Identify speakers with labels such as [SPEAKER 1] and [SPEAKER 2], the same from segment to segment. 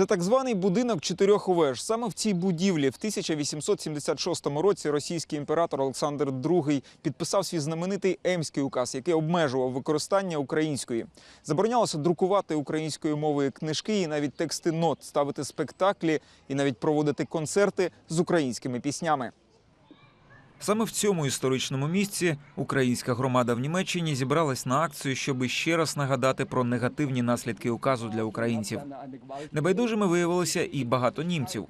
[SPEAKER 1] Це так званий будинок чотирьох веж. Саме в цій будівлі в 1876 році російський імператор Олександр II підписав свій знаменитий Емський указ, який обмежував використання української. Заборонялося друкувати українською мовою книжки і навіть тексти нот, ставити спектаклі і навіть проводити концерти з українськими піснями. Саме в цьому історичному місці українська громада в Німеччині зібралась на акцію, щоб ще раз нагадати про негативні наслідки указу для українців. Небайдужими виявилося і багато німців.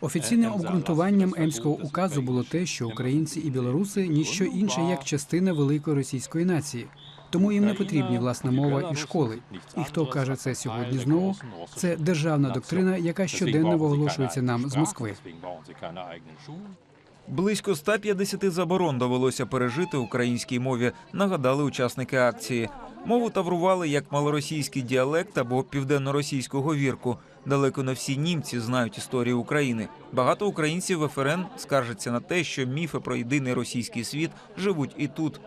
[SPEAKER 2] Офіційним обґрунтуванням Емського указу було те, що українці і білоруси ніщо інше як частина великої російської нації. Тому їм не потрібні власна мова і школи. І хто каже це сьогодні знову? Це державна доктрина, яка щоденно виголошується нам з Москви.
[SPEAKER 1] Близько 150 заборон довелося пережити українській мові, нагадали учасники акції. Мову таврували як малоросійський діалект або південноросійську говірку. Далеко не всі німці знають історію України. Багато українців в ФРН скаржаться на те, що міфи про єдиний російський світ живуть і тут.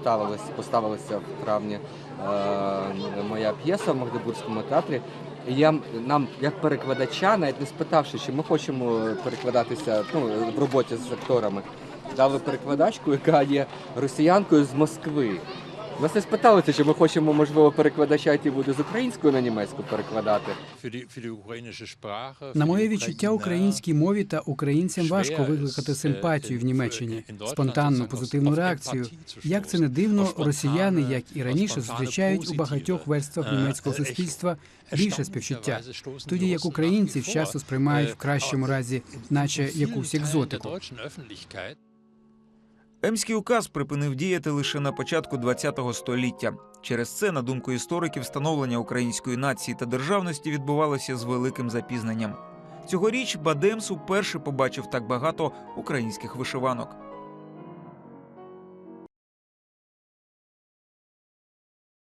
[SPEAKER 3] Ставилась, поставилася в травні е, моя п'єса в Магдебурзькому театрі. І я нам, як перекладача, навіть не спитавши, чи ми хочемо перекладатися ну, в роботі з акторами, дали перекладачку, яка є росіянкою з Москви. Нас не спиталися, чи ми хочемо, можливо, перекладача, який буде з української на німецьку перекладати.
[SPEAKER 2] На моє відчуття українській мові та українцям важко викликати симпатію в Німеччині, спонтанну позитивну реакцію. Як це не дивно, росіяни, як і раніше, зустрічають у багатьох верствах німецького суспільства більше співчуття, тоді як українців часто сприймають в кращому разі, наче якусь екзотику.
[SPEAKER 1] Емський указ припинив діяти лише на початку ХХ століття. Через це, на думку істориків, становлення української нації та державності відбувалося з великим запізненням. Цьогоріч Бадемс уперше побачив так багато українських вишиванок.